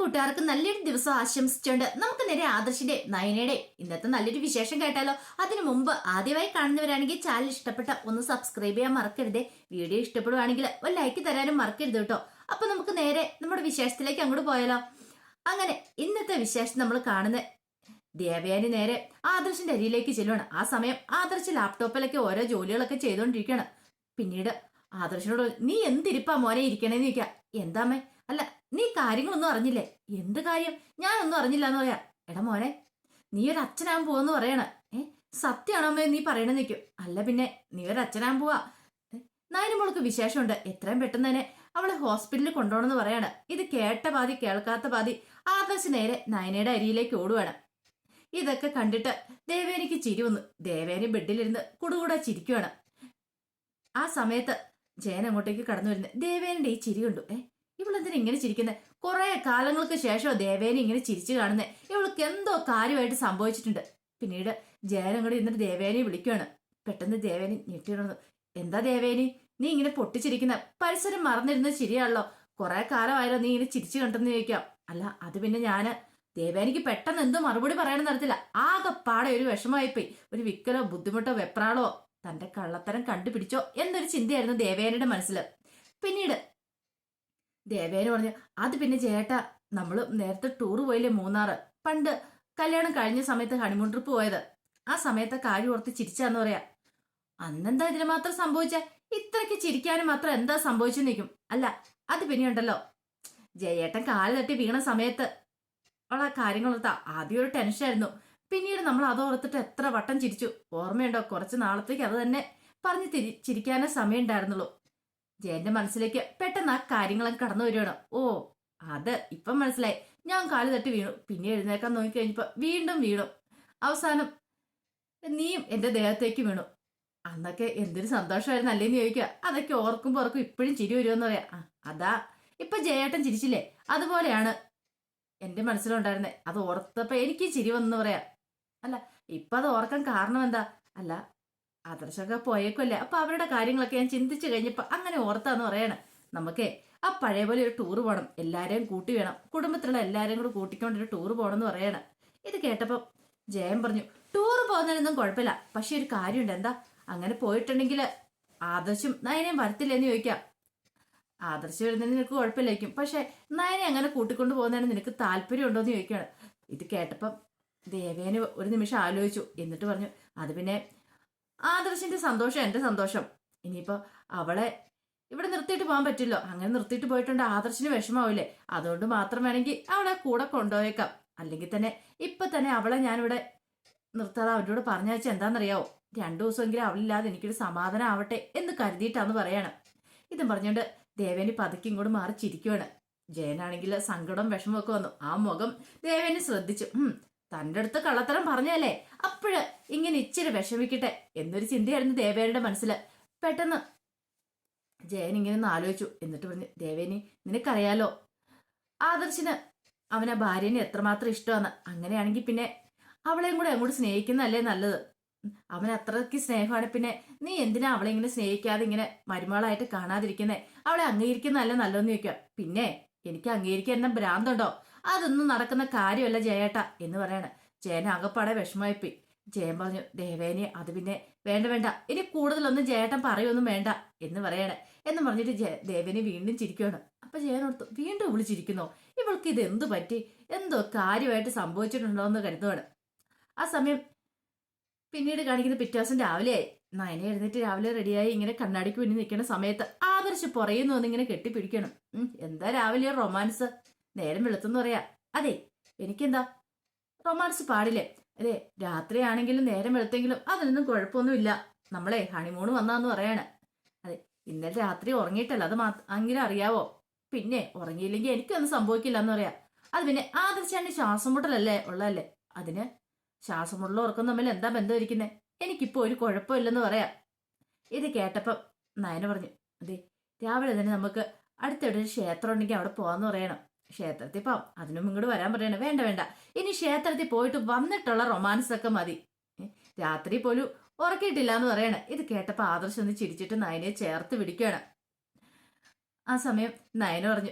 കൂട്ടുകാർക്ക് നല്ലൊരു ദിവസം ആശംസിച്ചുകൊണ്ട് നമുക്ക് നേരെ ആദർശിന്റെ നയനയുടെ ഇന്നത്തെ നല്ലൊരു വിശേഷം കേട്ടാലോ? അതിനു മുമ്പ് ആദ്യമായി കാണുന്നവരാണെങ്കിൽ ചാനൽ ഇഷ്ടപ്പെട്ട ഒന്ന് സബ്സ്ക്രൈബ് ചെയ്യാൻ മറക്കരുത്. വീഡിയോ ഇഷ്ടപ്പെടുവാണെങ്കിൽ ഒരു ലൈക്ക് തരാനും മറക്കരുത് കേട്ടോ. അപ്പൊ നമുക്ക് നേരെ നമ്മുടെ വിശേഷത്തിലേക്ക് അങ്ങോട്ട് പോയാലോ? അങ്ങനെ ഇന്നത്തെ വിശേഷം നമ്മൾ കാണുന്ന ദേവയാനി നേരെ ആദർശിന്റെ അരിയിലേക്ക് ചെല്ലുവാണ്. ആ സമയം ആദർശ് ലാപ്ടോപ്പിലൊക്കെ ഓരോ ജോലികളൊക്കെ ചെയ്തുകൊണ്ടിരിക്കുകയാണ്. പിന്നീട് ആദർശനോട് നീ എന്തിരിപ്പാ മോനെ ഇരിക്കണേന്ന് ചോദിക്കാം എന്താമ്മേ അല്ല നീ കാര്യങ്ങളൊന്നും അറിഞ്ഞില്ലേ? എന്ത് കാര്യം? ഞാനൊന്നും അറിഞ്ഞില്ല എന്ന് പറയാ. എടാ മോനെ നീ ഒരു അച്ഛനാൻ പോവെന്ന് പറയണ. ഏ സത്യമാണോ അമ്മേ നീ പറയണെന്ന് നിൽക്കും അല്ല പിന്നെ നീ ഒരു അച്ഛനാൻ പോവാ. നായന മോൾക്ക് വിശേഷമുണ്ട്. എത്രയും പെട്ടെന്ന് തന്നെ അവളെ ഹോസ്പിറ്റലിൽ കൊണ്ടുപോകണമെന്ന് പറയാണ്. ഇത് കേട്ട പാതി കേൾക്കാത്ത പാതി ആദർശ് നേരെ നയനയുടെ അരിയിലേക്ക് ഓടുവാണ്. ഇതൊക്കെ കണ്ടിട്ട് ദേവേനിക്ക് ചിരി വന്നു. ദേവേനി ബെഡിലിരുന്ന് കുടുകൂടെ ചിരിക്കുവാണ്. ആ സമയത്ത് ജയൻ അങ്ങോട്ടേക്ക് കടന്നു വരുന്നത് ദേവേനിന്റെ ഈ ചിരി കണ്ടു. ഏ ഇവളെന്തിനാ ഇങ്ങനെ ചിരിക്കുന്നത് കുറെ കാലങ്ങൾക്ക് ശേഷം ദേവേനെ ഇങ്ങനെ ചിരിച്ചു കാണുന്നത് ഇവൾക്ക് എന്തോ കാര്യമായിട്ട് സംഭവിച്ചിട്ടുണ്ട്. പിന്നീട് ജയൻ കൂടി ഇന്നിട്ട് ദേവേനെ വിളിക്കുകയാണ് പെട്ടെന്ന് ദേവേനി ഞെട്ടിയിടുന്നു എന്താ ദേവേനി? നീ ഇങ്ങനെ പൊട്ടിച്ചിരിക്കുന്ന. പരിസരം മറന്നിരുന്നത് ശരിയാണല്ലോ കുറെ കാലമായാലോ നീ ഇങ്ങനെ ചിരിച്ചു കണ്ടെന്ന് ചോദിക്കാം. അല്ല അത് പിന്നെ ഞാൻ. ദേവേനിക്ക് പെട്ടെന്ന് എന്തോ മറുപടി പറയാനും നടത്തില്ല ആകെപ്പാടെ ഒരു വിഷമമായിപ്പോയി. ഒരു വിക്കലോ ബുദ്ധിമുട്ടോ വെപ്രാളോ തന്റെ കള്ളത്തരം കണ്ടുപിടിച്ചോ? എന്നൊരു ചിന്തയായിരുന്നു ദേവേനയുടെ മനസ്സിൽ പിന്നീട് ദേവേന പറഞ്ഞു അത് പിന്നെ ചേട്ടാ നമ്മൾ നേരത്തെ ടൂർ പോയില്ലേ മൂന്നാറ്. പണ്ട് കല്യാണം കഴിഞ്ഞ സമയത്ത് ഹണിമൂൺ ട്രിപ്പ് പോയത്. ആ സമയത്തെ കാര്യം ഓർത്ത് ചിരിച്ചാന്ന് പറയാ. അന്നെന്താ ഇതിന് മാത്രം സംഭവിച്ച? ഇത്രയ്ക്ക് ചിരിക്കാനും മാത്രം എന്താ സംഭവിച്ചു നിൽക്കും അല്ല അത് പിന്നെ ഉണ്ടല്ലോ ജയേട്ടൻ കാൽ തട്ടി വീണ സമയത്ത് ഉള്ള കാര്യങ്ങൾ ഓർത്താ ആദ്യം ഒരു ടെൻഷനായിരുന്നു പിന്നീട് നമ്മൾ അത് ഓർത്തിട്ട് എത്ര വട്ടം ചിരിച്ചു. ഓർമ്മയുണ്ടോ? കുറച്ച് നാളത്തേക്ക് അത് തന്നെ പറഞ്ഞ് തിരി ചിരിക്കാനേ സമയം ഉണ്ടായിരുന്നുള്ളൂ ജയന്റെ മനസ്സിലേക്ക് പെട്ടെന്ന് ആ കാര്യങ്ങളൊക്കെ കടന്നു വരികയാണ് ഓ അത് ഇപ്പം മനസ്സിലായി. ഞാൻ കാൽ തട്ടി വീണു. പിന്നെ എഴുന്നേക്കാൻ നോക്കിക്കഴിഞ്ഞപ്പോ വീണ്ടും വീണു. അവസാനം നീയും എന്റെ ദേഹത്തേക്ക് വീണു. അന്നൊക്കെ എന്തൊരു സന്തോഷമായിരുന്നു അല്ലേന്ന് ചോദിക്കുക. അതൊക്കെ ഓർക്കുമ്പോ ഓർക്കും ഇപ്പോഴും ചിരി വരുമെന്ന് പറയാ. അതാ. ഇപ്പൊ ജയേട്ടൻ ചിരിച്ചില്ലേ? അതുപോലെയാണ് എന്റെ മനസ്സിലുണ്ടായിരുന്നേ. അത് ഓർത്തപ്പോ എനിക്ക് ചിരി വന്നു പറയാ. അല്ല ഇപ്പൊ അത് ഓർക്കാൻ കാരണം എന്താ? അല്ല ആദർശമൊക്കെ പോയേക്കല്ലേ അപ്പൊ അവരുടെ കാര്യങ്ങളൊക്കെ ഞാൻ ചിന്തിച്ചു കഴിഞ്ഞപ്പോ അങ്ങനെ ഓർത്താന്ന് പറയാണ്. നമുക്കേ ആ പഴയ പോലെ ഒരു ടൂർ പോകണം എല്ലാരെയും കൂട്ടി വേണം. കുടുംബത്തിലുള്ള എല്ലാരെയും കൂടെ കൂട്ടിക്കൊണ്ട് ഒരു ടൂർ പോകണം എന്ന് പറയാണ്. ഇത് കേട്ടപ്പോ ജയൻ പറഞ്ഞു ടൂർ പോകുന്നതിനൊന്നും കുഴപ്പമില്ല. പക്ഷെ ഒരു കാര്യമുണ്ട്. എന്താ? അങ്ങനെ പോയിട്ടുണ്ടെങ്കിൽ ആദർശം നയനയും വരത്തില്ലെന്ന് ചോദിക്കാം. ആദർശം വരുന്നതിന് നിനക്ക് കുഴപ്പമില്ലായിരിക്കും. പക്ഷെ നയനെ അങ്ങനെ കൂട്ടിക്കൊണ്ട് പോകുന്നതിന് നിനക്ക് താല്പര്യം ഉണ്ടോ എന്ന് ചോദിക്കുകയാണ്. ഇത് കേട്ടപ്പം ദേവേനെ ഒരു നിമിഷം ആലോചിച്ചു. എന്നിട്ട് പറഞ്ഞു അത് പിന്നെ ആദർശിന്റെ സന്തോഷം എന്റെ സന്തോഷം. ഇനിയിപ്പോ അവളെ ഇവിടെ നിർത്തിയിട്ട് പോകാൻ പറ്റില്ലോ. അങ്ങനെ നിർത്തിയിട്ട് പോയിട്ടുണ്ട്. ആദർശിന് വിഷമാവില്ലേ അതുകൊണ്ട് മാത്രം വേണമെങ്കിൽ അവളെ കൂടെ കൊണ്ടുപോയേക്കാം. അല്ലെങ്കിൽ തന്നെ ഇപ്പൊ തന്നെ അവളെ ഞാനിവിടെ നിർത്താതെ അവരോട് പറഞ്ഞയച്ച എന്താണെന്നറിയാവോ? രണ്ടു ദിവസമെങ്കിലും അവളില്ലാതെ എനിക്കൊരു സമാധാനം ആവട്ടെ എന്ന് കരുതിയിട്ടാന്ന് പറയാണ്. ഇതും പറഞ്ഞുകൊണ്ട് ദേവേനി പതുക്കെ ഇങ്ങോട്ട് മാറി ചിരിക്കുവാണ്. ജയനാണെങ്കിൽ സങ്കടം വിഷമമൊക്കെ വന്നു. ആ മുഖം ദേവേനി ശ്രദ്ധിച്ചു. ഉം തന്റെ അടുത്ത് കള്ളത്തരം പറഞ്ഞല്ലേ അപ്പോഴ് ഇങ്ങനെ ഇച്ചിരി വിഷമിക്കട്ടെ എന്നൊരു ചിന്തയായിരുന്നു ദേവേനയുടെ മനസ്സിൽ പെട്ടെന്ന് ജയൻ ഇങ്ങനെ ഒന്ന് ആലോചിച്ചു. എന്നിട്ട് പറഞ്ഞു ദേവേനി നിനക്കറിയാലോ ആദർശിന് അവനെ ഭാര്യനെ എത്രമാത്രം ഇഷ്ടമാണ്. അങ്ങനെയാണെങ്കിൽ പിന്നെ അവളെയും കൂടെ അങ്ങോട്ട് സ്നേഹിക്കുന്നതല്ലേ നല്ലത്. അവൻ അത്രയ്ക്ക് സ്നേഹമാണ്. പിന്നെ നീ എന്തിനാ അവളെ ഇങ്ങനെ സ്നേഹിക്കാതെ ഇങ്ങനെ മരുമകളായിട്ട് കാണാതിരിക്കുന്നേ? അവളെ അംഗീകരിക്കുന്നതല്ല നല്ലതെന്ന് ചോദിക്കുക. പിന്നെ എനിക്ക് അംഗീകരിക്കാൻ ഭ്രാന്തുണ്ടോ? അതൊന്നും നടക്കുന്ന കാര്യമല്ല ജയേട്ട എന്ന് പറയാണ്. ജയൻ അകപ്പാടെ വിഷമമായിപ്പോയി. ജയൻ പറഞ്ഞു ദേവേനെ അത് പിന്നെ വേണ്ട വേണ്ട. ഇനി കൂടുതലൊന്നും ജയേട്ടൻ പറയൊന്നും വേണ്ട എന്ന് പറയാണ്. എന്ന് പറഞ്ഞിട്ട് ജയ ദേവേനെ വീണ്ടും ചിരിക്കുകയാണ് അപ്പൊ ജയൻ ഓർത്തു വീണ്ടും വിളിച്ചിരിക്കുന്നു ചിരിക്കുന്നോ? ഇവൾക്ക് ഇത് എന്തു പറ്റി? എന്തോ കാര്യമായിട്ട് സംഭവിച്ചിട്ടുണ്ടോ എന്ന് കരുതുവാണ്. ആ സമയം പിന്നീട് കാണിക്കുന്ന പിറ്റേ രാവിലെ രാവിലെയായി. നയനെ എഴുന്നേറ്റ് രാവിലെ റെഡിയായി ഇങ്ങനെ കണ്ണാടിക്ക് മുന്നിൽ നിൽക്കുന്ന സമയത്ത് ആദർശ് പുറയുന്നു എന്നിങ്ങനെ കെട്ടിപ്പിടിക്കണം. എന്താ രാവിലെ റൊമാൻസ്? നേരം വെളുത്തെന്ന് പറയാ. അതെ എനിക്കെന്താ? റൊമാൻസ് പാടില്ലേ? അതെ രാത്രിയാണെങ്കിലും നേരം വെളുത്തെങ്കിലും അതിനൊന്നും കുഴപ്പമൊന്നുമില്ല. നമ്മളെ ഹണിമൂണ് വന്നാന്ന് പറയാണ്. അതെ ഇന്നലെ രാത്രി ഉറങ്ങിയിട്ടല്ല അത് മാ- അങ്ങനെ അറിയാവോ? പിന്നെ ഉറങ്ങിയില്ലെങ്കിൽ എനിക്കൊന്നും സംഭവിക്കില്ല എന്ന് പറയാ. അത് പിന്നെ ആദർശാണ്ട് ശ്വാസം മുട്ടലല്ലേ ഉള്ളതല്ലേ? അതിന് ശ്വാസം മുട്ടലും ഉറക്കം തമ്മിൽ എന്താ ബന്ധം ഇരിക്കുന്നത് എനിക്കിപ്പോ ഒരു കുഴപ്പമില്ലെന്ന് പറയാം. ഇത് കേട്ടപ്പം നയന പറഞ്ഞു അതെ രാവിലെ തന്നെ നമുക്ക് അടുത്തിടെ ഒരു ക്ഷേത്രം ഉണ്ടെങ്കിൽ അവിടെ പോവാന്ന് പറയണം. ക്ഷേത്രത്തിൽ പോവാം അതിനും ഇങ്ങോട്ട് വരാൻ പറയണം. വേണ്ട വേണ്ട. ഇനി ക്ഷേത്രത്തിൽ പോയിട്ട് വന്നിട്ടുള്ള റൊമാൻസ് ഒക്കെ മതി. രാത്രി പോലും ഉറക്കിയിട്ടില്ല എന്ന് പറയണം. ഇത് കേട്ടപ്പോൾ ആദർശം ഒന്ന് ചിരിച്ചിട്ട് നയനെ ചേർത്ത് പിടിക്കുകയാണ്. ആ സമയം നയന പറഞ്ഞു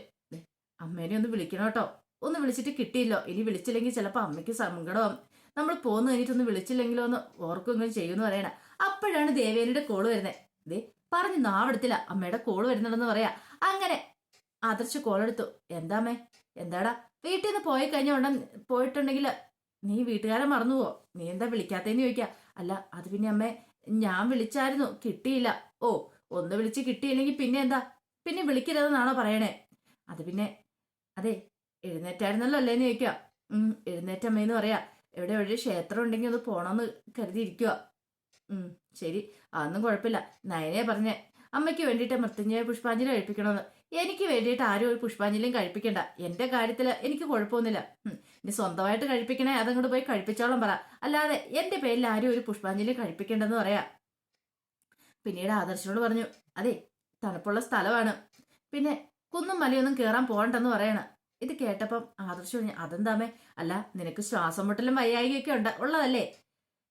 അമ്മേനെ ഒന്ന് വിളിക്കണം കേട്ടോ. ഒന്ന് വിളിച്ചിട്ട് കിട്ടിയില്ലോ. ഇനി വിളിച്ചില്ലെങ്കിൽ ചിലപ്പോൾ അമ്മയ്ക്ക് സങ്കടമാവും നമ്മൾ പോന്നു കഴിഞ്ഞിട്ടൊന്ന് വിളിച്ചില്ലെങ്കിലോ ഒന്ന് ഓർക്കുമെങ്കിലും ചെയ്യുമെന്ന് പറയണ. അപ്പോഴാണ് ദേവേനയുടെ കോൾ വരുന്നത്. ദേ പറഞ്ഞു നാവെടുത്തില്ല. അമ്മയുടെ കോൾ വരുന്നുണ്ടെന്ന് പറയാ. അങ്ങനെ ആദർശ് കോളെടുത്തു എന്താമേ എന്താടാ? വീട്ടിൽ നിന്ന് പോയി കഴിഞ്ഞ ഉടൻ പോയിട്ടുണ്ടെങ്കിൽ നീ വീട്ടുകാരെ മറന്നുവോ? നീ എന്താ വിളിക്കാത്തേന്ന് ചോദിക്കാം. അല്ല അത് പിന്നെ അമ്മേ ഞാൻ വിളിച്ചായിരുന്നു കിട്ടിയില്ല. ഓ ഒന്ന് വിളിച്ച് കിട്ടിയില്ലെങ്കിൽ പിന്നെ എന്താ? പിന്നെ വിളിക്കരുതെന്നാണോ പറയണേ? അത് പിന്നെ അതെ എഴുന്നേറ്റായിരുന്നല്ലോ അല്ലേന്ന് ചോദിക്കാം. ഉം എഴുന്നേറ്റമ്മേന്ന് പറയാ. എവിടെ എവിടെ ക്ഷേത്രം ഉണ്ടെങ്കിൽ ഒന്ന് പോണമെന്ന് കരുതിയിരിക്കുക ഉം ശരി അതൊന്നും കുഴപ്പമില്ല. നയനെ പറഞ്ഞേ അമ്മയ്ക്ക് വേണ്ടിയിട്ട് മൃത്യുഞ്ജയ പുഷ്പാഞ്ജലി കഴിപ്പിക്കണമെന്ന് എനിക്ക് വേണ്ടിയിട്ട് ആരും ഒരു പുഷ്പാഞ്ജലിയും കഴിപ്പിക്കണ്ട. എന്റെ കാര്യത്തിൽ എനിക്ക് കുഴപ്പമൊന്നുമില്ല. ഇനി സ്വന്തമായിട്ട് കഴിപ്പിക്കണേ അതങ്ങോട്ട് പോയി കഴിപ്പിച്ചോളം പറ. അല്ലാതെ എന്റെ പേരിൽ ആരും ഒരു പുഷ്പാഞ്ജലി കഴിപ്പിക്കണ്ടെന്ന് പറയാ. പിന്നീട് ആദർശനോട് പറഞ്ഞു അതെ തണുപ്പുള്ള സ്ഥലമാണ്. പിന്നെ കുന്നും മലയൊന്നും കയറാൻ പോകണ്ടെന്ന് പറയണ. ഇത് കേട്ടപ്പം ആദർശ് പറഞ്ഞു അതെന്താമേ അല്ല നിനക്ക് ശ്വാസം മുട്ടലും വയ്യായികയൊക്കെ ഉണ്ട്. ഉള്ളതല്ലേ?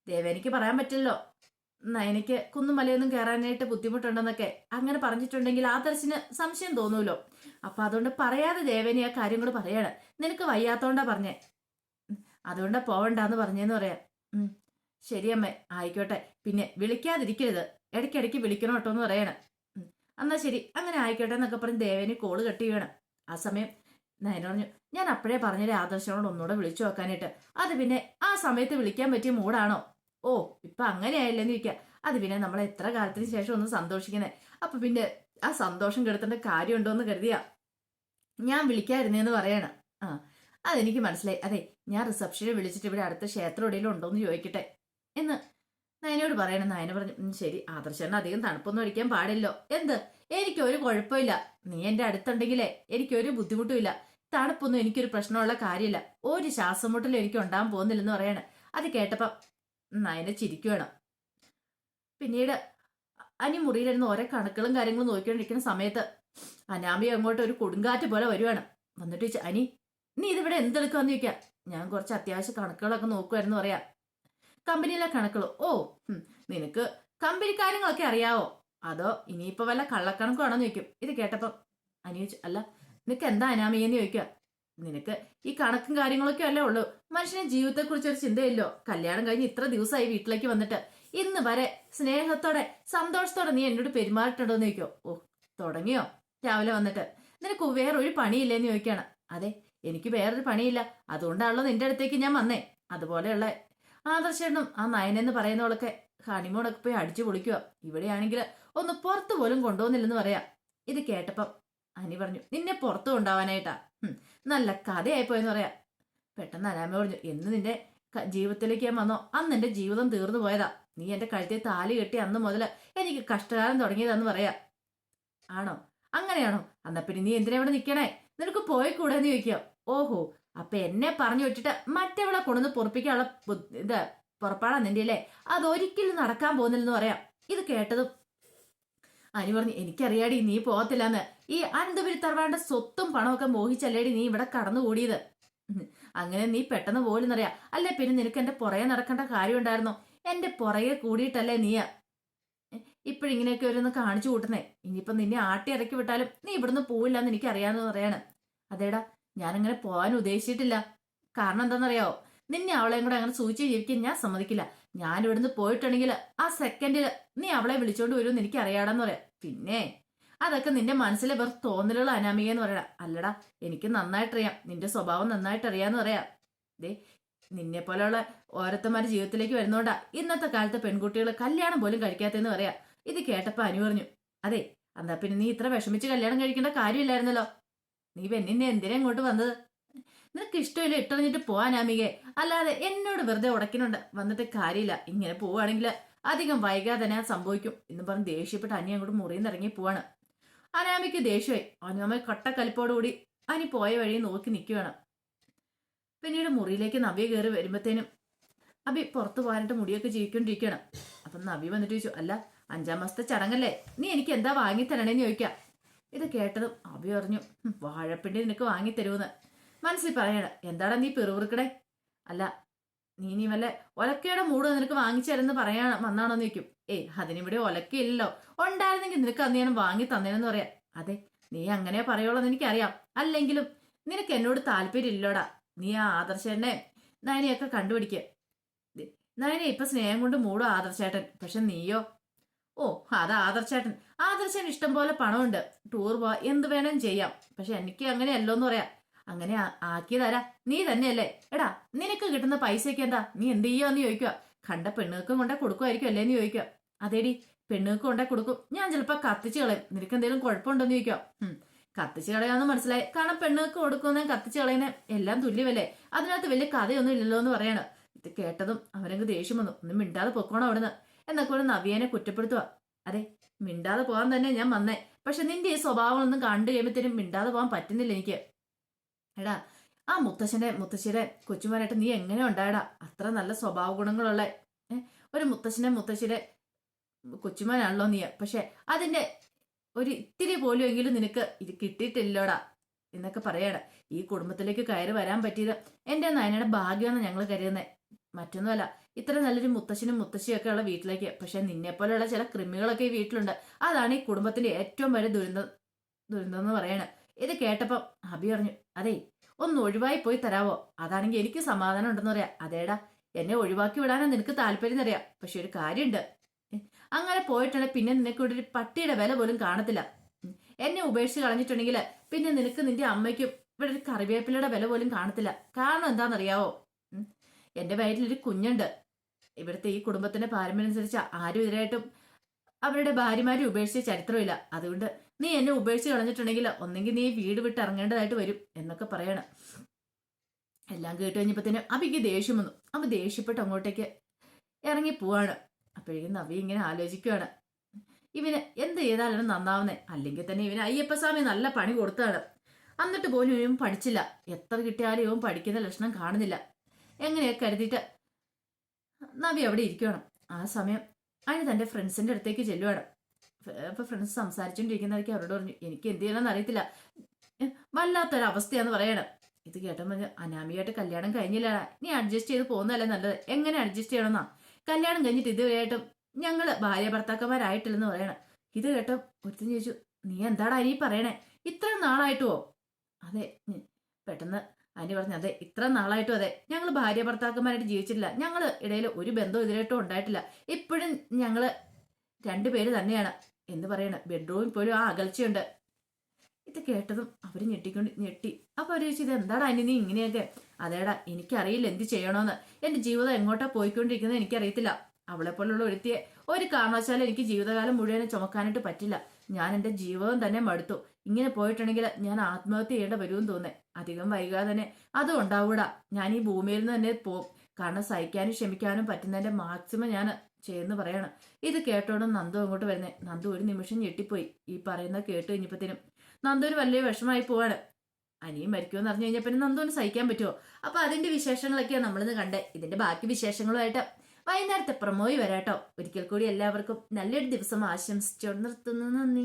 ദേവേനിക്ക് പറയാൻ പറ്റില്ലല്ലോ. നയനിക്ക് കുന്നും മലയൊന്നും കയറാനായിട്ട് ബുദ്ധിമുട്ടുണ്ടെന്നൊക്കെ അങ്ങനെ പറഞ്ഞിട്ടുണ്ടെങ്കിൽ ആ ആദർശിന് സംശയം തോന്നൂലോ? അപ്പൊ അതുകൊണ്ട് പറയാതെ ദേവനെ ആ കാര്യം കൂടെ പറയാണ്. നിനക്ക് വയ്യാത്തോണ്ടാ പറഞ്ഞേ. അതുകൊണ്ട് പോവണ്ടെന്ന് പറഞ്ഞേന്ന് പറയാം. ശരി അമ്മേ ആയിക്കോട്ടെ. പിന്നെ വിളിക്കാതിരിക്കരുത്. ഇടയ്ക്കിടയ്ക്ക് വിളിക്കണം കേട്ടോ എന്ന് പറയണം. എന്നാ ശരി അങ്ങനെ ആയിക്കോട്ടെ എന്നൊക്കെ പറഞ്ഞ് ദേവേനി കോൾ കെട്ടി വീണം ആ സമയം നയന പറഞ്ഞു ഞാൻ അപ്പോഴേ പറഞ്ഞൊരു ആദർശനോട് ഒന്നുകൂടെ വിളിച്ചു നോക്കാനായിട്ട്. അത് പിന്നെ ആ സമയത്ത് വിളിക്കാൻ പറ്റിയ മൂടാണോ ഓ ഇപ്പൊ അങ്ങനെയായില്ലെന്ന് ചോദിക്കുക അത് പിന്നെ നമ്മൾ എത്ര കാലത്തിന് ശേഷം ഒന്ന് സന്തോഷിക്കുന്നേ അപ്പൊ പിന്നെ ആ സന്തോഷം കെടുത്തേണ്ട കാര്യമുണ്ടോ എന്ന് കരുതിയാ. ഞാൻ വിളിക്കാതിരുന്നേന്ന് പറയണം. ആ അതെനിക്ക് മനസ്സിലായി. അതെ ഞാൻ റിസപ്ഷനിൽ വിളിച്ചിട്ട് ഇവിടെ അടുത്ത ക്ഷേത്രം എവിടെയെങ്കിലും ഉണ്ടോ എന്ന് ചോദിക്കട്ടെ. എന്ന് നയനോട് പറയണം. നയന പറഞ്ഞു ശരി. ആദർശന് അധികം തണുപ്പൊന്നും അടിക്കാൻ പാടില്ലോ എന്ത്? എനിക്കൊരു കുഴപ്പമില്ല. നീ എന്റെ അടുത്തുണ്ടെങ്കിലേ എനിക്കൊരു ബുദ്ധിമുട്ടുമില്ല തണുപ്പൊന്നും എനിക്കൊരു പ്രശ്നമുള്ള കാര്യമില്ല. ഒരു ശ്വാസം മുട്ടലും എനിക്ക് ഉണ്ടാകാൻ പോകുന്നില്ലെന്ന് പറയാണ്. അത് കേട്ടപ്പം നയനെ ചിരിക്കുകയാണ് പിന്നീട് അനി മുറിയിലിരുന്ന് ഓരോ കണക്കുകളും കാര്യങ്ങളും നോക്കിക്കൊണ്ടിരിക്കുന്ന സമയത്ത് അനാമി അങ്ങോട്ട് ഒരു കൊടുങ്കാറ്റ് പോലെ വരുവാണ്. വന്നിട്ട് ചോദിച്ചു അനി നീ ഇതിവിടെ എന്തെടുക്കാന്ന് ചോദിക്കാം. ഞാൻ കുറച്ച് അത്യാവശ്യ കണക്കുകളൊക്കെ നോക്കുമായിരുന്നു പറയാം. കമ്പനിയിലെ കണക്കുകൾ ഓ നിനക്ക് കമ്പനി കാര്യങ്ങളൊക്കെ അറിയാവോ? അതോ ഇനിയിപ്പോ വല്ല കള്ളക്കണക്കാണോന്ന് ചോദിക്കും. ഇത് കേട്ടപ്പം അനി ചോദിച്ചു അല്ല നിനക്ക് എന്താ അനാമിയെന്ന് ചോദിക്കുക നിനക്ക് ഈ കണക്കും കാര്യങ്ങളൊക്കെ അല്ലേ ഉള്ളൂ? മനുഷ്യന് ജീവിതത്തെക്കുറിച്ച് ഒരു ചിന്തയില്ലോ? കല്യാണം കഴിഞ്ഞ് ഇത്ര ദിവസമായി വീട്ടിലേക്ക് വന്നിട്ട്. ഇന്ന് വരെ സ്നേഹത്തോടെ സന്തോഷത്തോടെ നീ എന്നോട് പെരുമാറിട്ടുണ്ടോ എന്ന് ചോദിക്കോ? ഓ തുടങ്ങിയോ? രാവിലെ വന്നിട്ട്. നിനക്ക് വേറെ ഒരു പണിയില്ലേന്ന് ചോദിക്കാണ്. അതെ എനിക്ക് വേറൊരു പണിയില്ല. അതുകൊണ്ടാണല്ലോ നിന്റെ അടുത്തേക്ക് ഞാൻ വന്നേ. അതുപോലെയുള്ള ആദർശനും ആ നയനെന്ന് പറയുന്നവളൊക്കെ ഹണിമൂണൊക്കെ പോയി അടിച്ചു പൊളിക്കുക. ഇവിടെയാണെങ്കിൽ ഒന്ന് പുറത്തു പോലും കൊണ്ടുപോകുന്നില്ലെന്ന് പറയാം. ഇത് കേട്ടപ്പം അനി പറഞ്ഞു നിന്നെ പുറത്തു കൊണ്ടുപോവാനായിട്ടാ ഹും, നല്ല കഥയായിപ്പോയെന്ന് പറയാം. പെട്ടെന്ന് അനാമ പറഞ്ഞു എന്ന് നിന്റെ ജീവിതത്തിലേക്ക് ഞാൻ വന്നോ? അന്ന് എന്റെ ജീവിതം തീർന്നു പോയതാ. നീ എന്റെ കഴുത്തിൽ താലി കെട്ടി അന്ന് മുതൽ എനിക്ക് കഷ്ടകാലം തുടങ്ങിയതാന്ന് പറയാ. ആണോ? അങ്ങനെയാണോ? എന്നാ പിന്നെ നീ എന്തിനാ ഇവിടെ നിൽക്കണേ നിനക്ക് പോയി കൂടെന്ന് ചോദിക്കോ. ഓഹോ അപ്പൊ എന്നെ പറഞ്ഞു വെച്ചിട്ട് മറ്റവളെ കൊണ്ടുവന്ന് പൊറപ്പിക്കാനുള്ള ഇത് പുറപ്പാടാ നിന്റെ അല്ലേ? അതൊരിക്കലും നടക്കാൻ പോകുന്നില്ലെന്ന് പറയാം. ഇത് കേട്ടതും അനി പറഞ്ഞു എനിക്കറിയാടി നീ പോകത്തില്ലെന്ന്. ഈ അനന്തപുരി തറവാണ്ട സ്വത്തും പണമൊക്കെ മോഹിച്ചല്ലേടി നീ ഇവിടെ കടന്നുകൂടിയത്. അങ്ങനെ നീ പെട്ടെന്ന് പോലെന്നറിയാം അല്ലേ പിന്നെ നിനക്ക് എന്റെ പുറകെ നടക്കേണ്ട കാര്യം ഉണ്ടായിരുന്നോ എന്റെ പുറകെ കൂടിയിട്ടല്ലേ നീയ ഇപ്പോഴിങ്ങനെയൊക്കെ ഓരോന്ന് കാണിച്ചു കൂട്ടുന്നേ. ഇനിയിപ്പൊ നിന്നെ ആട്ടി ഇറക്കി വിട്ടാലും നീ ഇവിടുന്ന് പോവില്ലെന്ന് എനിക്ക് അറിയാന്ന് പറയാണ് അതേടാ ഞാനങ്ങനെ പോകാൻ ഉദ്ദേശിച്ചിട്ടില്ല. കാരണം എന്താണെന്നറിയാവോ? നിന്നെ അവളെയും കൂടെ അങ്ങനെ സൂചിച്ച് ജീവിക്കാൻ ഞാൻ സമ്മതിക്കില്ല. ഞാൻ ഇവിടുന്ന് പോയിട്ടുണ്ടെങ്കിൽ ആ സെക്കൻഡിൽ നീ അവളെ വിളിച്ചോണ്ട് വരുമെന്ന് എനിക്ക് അറിയാടാന്ന് പറയാം. പിന്നെ അതൊക്കെ നിന്റെ മനസ്സിലെ വെറും തോന്നലുള്ള അനാമിക എന്ന് പറയണ. അല്ലടാ എനിക്ക് നന്നായിട്ടറിയാം. നിന്റെ സ്വഭാവം നന്നായിട്ടറിയാന്ന് പറയാം. ദേ നിന്നെ പോലെയുള്ള ഓരോരുത്തന്മാരുടെ ജീവിതത്തിലേക്ക് വരുന്നോണ്ടാ ഇന്നത്തെ കാലത്തെ പെൺകുട്ടികൾ കല്യാണം പോലും കഴിക്കാത്തെന്ന് പറയാ. ഇത് കേട്ടപ്പോ അനു പറഞ്ഞു അതെ എന്നാ പിന്നെ നീ ഇത്ര വിഷമിച്ച് കല്യാണം കഴിക്കേണ്ട കാര്യമില്ലായിരുന്നല്ലോ. നീ പെണ്ണിനെ എന്തിനാ ഇങ്ങോട്ട് വന്നത്? നിനക്ക് ഇഷ്ടമില്ല ഇട്ടറിഞ്ഞിട്ട് പോവാനാമികെ അല്ലാതെ എന്നോട് വെറുതെ ഉടക്കിനുണ്ട് വന്നിട്ട് കാര്യമില്ല. ഇങ്ങനെ പോവുകയാണെങ്കിൽ അധികം വൈകാതെ തന്നെ സംഭവിക്കും എന്ന് പറഞ്ഞ് ദേഷ്യപ്പെട്ട് അനി അങ്ങോട്ട് മുറിയിൽ നിന്ന് ഇറങ്ങി പോവാണ്. അനാമിക്ക് ദേഷ്യമായി. അനാമ കട്ടക്കലിപ്പോടുകൂടി അനി പോയ വഴി നോക്കി നിൽക്കുകയാണ് പിന്നീട് മുറിയിലേക്ക് നവ്യ കയറി വരുമ്പത്തേനും അബി പുറത്ത് പോകാനായിട്ട് മുടിയൊക്കെ ജീവിക്കൊണ്ടിരിക്കുകയാണ് അപ്പം നവ്യ വന്നിട്ട് ചോദിച്ചു അല്ല അഞ്ചാം മാസത്തെ ചടങ്ങല്ലേ? നീ എനിക്ക് എന്താ വാങ്ങി തരണേന്ന് ചോദിക്കാം. ഇത് കേട്ടതും അബി പറഞ്ഞു "ഹും, വാഴപ്പിണ്ടി നിനക്ക് വാങ്ങി തരുമെന്ന് മനസ്സിൽ പറയണ എന്താടാ നീ പിറുപിറുക്കടേ അല്ല നീ നീ വല്ല ഒലക്കയുടെ മൂട് നിനക്ക് വാങ്ങിച്ചു തരുന്ന വന്നാണോന്ന് ചോദിക്കും. ഏയ് അതിനിവിടെ ഒലക്കയില്ലല്ലോ. ഉണ്ടായിരുന്നെങ്കിൽ നിനക്ക് അന്ന് ഞാൻ വാങ്ങി തന്നേനെന്ന് പറയാം. അതെ നീ അങ്ങനെ പറയുള്ളൂ എനിക്കറിയാം. അല്ലെങ്കിലും നിനക്ക് എന്നോട് താല്പര്യം ഇല്ലോടാ നീ ആ ആദർശേട്ടനെ നയനെയൊക്കെ കണ്ടുപിടിക്കുക നയനെ ഇപ്പൊ സ്നേഹം കൊണ്ട് മൂടും ആദർശേട്ടൻ. പക്ഷെ നീയോ? ഓ അത് ആദർശേട്ടൻ. ആദർശൻ ഇഷ്ടം പോലെ പണമുണ്ട്. ടൂർ പോവാ എന്ത് വേണം ചെയ്യാം. പക്ഷെ എനിക്ക് അങ്ങനെയല്ലോന്ന് പറയാം. അങ്ങനെ ആ- ആക്കി തരാ നീ തന്നെയല്ലേ. എടാ നിനക്ക് കിട്ടുന്ന പൈസയ്ക്ക് എന്താ? നീ എന്ത് ചെയ്യാന്ന് ചോദിക്കുക. കണ്ട പെണ്ണുങ്ങൾക്കും കൊണ്ടേ കൊടുക്കുമായിരിക്കും അല്ലേന്ന് ചോദിക്കുക. അതേടി പെണ്ണുങ്ങൾക്ക് കൊണ്ടേ കൊടുക്കും. ഞാൻ ചിലപ്പോ കത്തിച്ച് കളയും. നിനക്ക് എന്തെങ്കിലും കുഴപ്പമുണ്ടോന്ന് ഉം, കത്തിച്ച് കളയാന്ന് മനസ്സിലായി. കാരണം പെണ്ണുങ്ങൾക്ക് കൊടുക്കുന്ന കത്തിച്ച് കളയുന്ന എല്ലാം തുല്യമല്ലേ? അതിനകത്ത് വലിയ കഥയൊന്നും ഇല്ലല്ലോ എന്ന് പറയാണ്. ഇത് കേട്ടതും അവനങ്ങ് ദേഷ്യം വന്നു. ഒന്നും മിണ്ടാതെ പൊക്കോണം അവിടുന്ന്. എന്നൊക്കെ ഒരു നവിയനെ കുറ്റപ്പെടുത്തുക അതെ മിണ്ടാതെ പോകാൻ തന്നെ ഞാൻ വന്നേ. പക്ഷെ നിന്റെ ഈ സ്വഭാവങ്ങളൊന്നും കണ്ടു കഴിയുമ്പോഴത്തേനും മിണ്ടാതെ പോകാൻ പറ്റുന്നില്ല എനിക്ക്. എടാ ആ മുത്തശ്ശനെ മുത്തശ്ശിയുടെ കൊച്ചുമാനായിട്ട് നീ എങ്ങനെ ഉണ്ടായടാ? അത്ര നല്ല സ്വഭാവ ഗുണങ്ങളുള്ള ഒരു മുത്തശ്ശനെ മുത്തശ്ശിയുടെ കൊച്ചുമാനാണല്ലോ നീ. പക്ഷെ അതിന്റെ ഒരു ഇത്തിരി പോലും എങ്കിലും നിനക്ക് ഇത് കിട്ടിയിട്ടില്ലോടാ എന്നൊക്കെ പറയട. ഈ കുടുംബത്തിലേക്ക് കയറി വരാൻ പറ്റിയത് എന്റെ നയനയുടെ ഭാഗ്യമെന്ന് ഞങ്ങൾ കരുതുന്നത് മറ്റൊന്നുമല്ല ഇത്ര നല്ലൊരു മുത്തശ്ശനും മുത്തശ്ശിയൊക്കെ ഉള്ള വീട്ടിലേക്ക്. പക്ഷെ നിന്നെ പോലെയുള്ള ചില കൃമികളൊക്കെ ഈ വീട്ടിലുണ്ട്. അതാണ് ഈ കുടുംബത്തിന്റെ ഏറ്റവും വലിയ ദുരന്തം ദുരന്തം എന്ന് പറയണ. ഇത് കേട്ടപ്പം അബി പറഞ്ഞു അതെ ഒന്ന് ഒഴിവായി പോയി തരാവോ? അതാണെങ്കിൽ എനിക്ക് സമാധാനം ഉണ്ടെന്ന് പറയാം. അതേടാ എന്നെ ഒഴിവാക്കി വിടാനാ നിനക്ക് താല്പര്യം അറിയാം പക്ഷെ ഒരു കാര്യമുണ്ട്. അങ്ങനെ പോയിട്ടുണ്ടെങ്കിൽ പിന്നെ നിനക്ക് ഇവിടെ ഒരു പട്ടിയുടെ വില പോലും കാണത്തില്ല. എന്നെ ഉപേക്ഷിച്ച് കളഞ്ഞിട്ടുണ്ടെങ്കിൽ പിന്നെ നിനക്ക് നിന്റെ അമ്മയ്ക്കും ഇവിടെ ഒരു കറിവേപ്പിലയുടെ വില പോലും കാണത്തില്ല. കാരണം എന്താണെന്നറിയാവോ? ഉം. എന്റെ വയറ്റിലൊരു കുഞ്ഞുണ്ട്. ഇവിടുത്തെ ഈ കുടുംബത്തിന്റെ പാരമ്പര്യം അനുസരിച്ച് ആരും ഇതിനായിട്ടും അവരുടെ ഭാര്യമാരെ ഉപേക്ഷിച്ച ചരിത്രമില്ല. അതുകൊണ്ട് നീ എന്നെ ഉപേക്ഷിച്ച് കളഞ്ഞിട്ടുണ്ടെങ്കിൽ ഒന്നെങ്കിൽ നീ വീട് വിട്ട് ഇറങ്ങേണ്ടതായിട്ട് വരും എന്നൊക്കെ പറയണം. എല്ലാം കേട്ട് കഴിഞ്ഞപ്പോഴത്തേനും അബിക്ക് ദേഷ്യം വന്നു. അപ്പൊ ദേഷ്യപ്പെട്ട് അങ്ങോട്ടേക്ക് ഇറങ്ങി പോവാണ്. അപ്പോഴേക്കും നവി ഇങ്ങനെ ആലോചിക്കുകയാണ് ഇവന് എന്ത് ചെയ്താലാണ് നന്നാവുന്നത് അല്ലെങ്കിൽ തന്നെ ഇവന് അയ്യപ്പസ്വാമി നല്ല പണി കൊടുത്താണ് എന്നിട്ട് പോലും ഇവൻ പഠിച്ചില്ല. എത്ര കിട്ടിയാലും ഇവൻ പഠിക്കുന്ന ലക്ഷണം കാണുന്നില്ല. എങ്ങനെയൊക്കെ കരുതിയിട്ട് നവി അവിടെ ഇരിക്കണം ആ സമയം അതിന് തന്റെ ഫ്രണ്ട്സിന്റെ അടുത്തേക്ക് ചെല്ലുവാണ്. അപ്പൊ ഫ്രണ്ട്സ് സംസാരിച്ചുകൊണ്ടിരിക്കുന്നവർക്ക് അവരോട് പറഞ്ഞു എനിക്ക് എന്ത് ചെയ്യണമെന്ന് അറിയത്തില്ല. വല്ലാത്തൊരവസ്ഥയാന്ന് പറയണം. ഇത് കേട്ടപ്പോൾ അനാമിയായിട്ട് കല്യാണം കഴിഞ്ഞില്ല നീ അഡ്ജസ്റ്റ് ചെയ്ത് പോകുന്നതല്ലേ നല്ലത്. എങ്ങനെ അഡ്ജസ്റ്റ് ചെയ്യണമെന്നാ? കല്യാണം കഴിഞ്ഞിട്ട് ഇതുവരെയായിട്ടും ഞങ്ങൾ ഭാര്യ ഭർത്താക്കന്മാരായിട്ടില്ലെന്ന് പറയണം. ഇത് കേട്ടോ ഒരുത്തൻ ചോദിച്ചു നീ എന്താടാ അനി പറയണേ? ഇത്ര നാളായിട്ടുവോ? അതെ പെട്ടെന്ന് അനി പറഞ്ഞു അതെ ഇത്ര നാളായിട്ടും അതെ. ഞങ്ങൾ ഭാര്യ ഭർത്താക്കന്മാരായിട്ട് ജീവിച്ചിട്ടില്ല. ഞങ്ങൾ ഇടയിൽ ഒരു ബന്ധവും ഇതിലായിട്ടും ഉണ്ടായിട്ടില്ല. ഇപ്പോഴും ഞങ്ങൾ രണ്ടുപേര് തന്നെയാണ്. എന്ന് പറയണ. ബെഡ്റൂമിൽ പോലും ആ അകൽച്ചയുണ്ട്. ഇത് കേട്ടതും അവർ ഞെട്ടിക്കൊണ്ട് ഞെട്ടി. അപ്പൊ അവർ ചോദിച്ചു ഇത് എന്താടാ അനി നീ ഇങ്ങനെയൊക്കെ? അതേടാ എനിക്കറിയില്ല എന്ത് ചെയ്യണോന്ന്. എന്റെ ജീവിതം എങ്ങോട്ടാ പോയിക്കൊണ്ടിരിക്കുന്നത് എനിക്കറിയത്തില്ല. അവളെ പോലുള്ള ഒരുത്തിയെ ഒരു കാരണവശാലും എനിക്ക് ജീവിതകാലം മുഴുവനും ചുമക്കാനായിട്ട് പറ്റില്ല. ഞാൻ എന്റെ ജീവിതം തന്നെ മടുത്തു. ഇങ്ങനെ പോയിട്ടുണ്ടെങ്കിൽ ഞാൻ ആത്മഹത്യ ചെയ്യേണ്ട വരുമെന്ന് തോന്നേ അധികം വൈകാതെ തന്നെ അതും ഉണ്ടാവൂടാ. ഞാൻ ഈ ഭൂമിയിൽ നിന്ന് തന്നെ പോകും കാരണം സഹിക്കാനും ക്ഷമിക്കാനും പറ്റുന്നതിന്റെ മാക്സിമം ഞാൻ ചെയ്യുന്നു പറയണം. ഇത് കേട്ടോണ്ട് നന്ദു അങ്ങോട്ട് വരുന്നേ. നന്ദു ഒരു നിമിഷം ഞെട്ടിപ്പോയി. ഈ പറയുന്നത് കേട്ട് കഴിഞ്ഞപ്പത്തിനും നന്ദുവിന് വലിയ വിഷമായി പോവാണ്. അനിയും മരിക്കുമെന്ന് അറിഞ്ഞു കഴിഞ്ഞാൽ പിന്നെ നന്ദുവിന് സഹിക്കാൻ പറ്റുമോ അപ്പൊ അതിന്റെ വിശേഷങ്ങളൊക്കെയാണ് നമ്മളിന്ന് കണ്ടേ. ഇതിന്റെ ബാക്കി വിശേഷങ്ങളുമായിട്ട് വൈകുന്നേരത്തെ പ്രമോയി വരാട്ടോ. ഒരിക്കൽ കൂടി എല്ലാവർക്കും നല്ലൊരു ദിവസം ആശംസിച്ചോണ്ട് നിർത്തുന്നു. നന്ദി.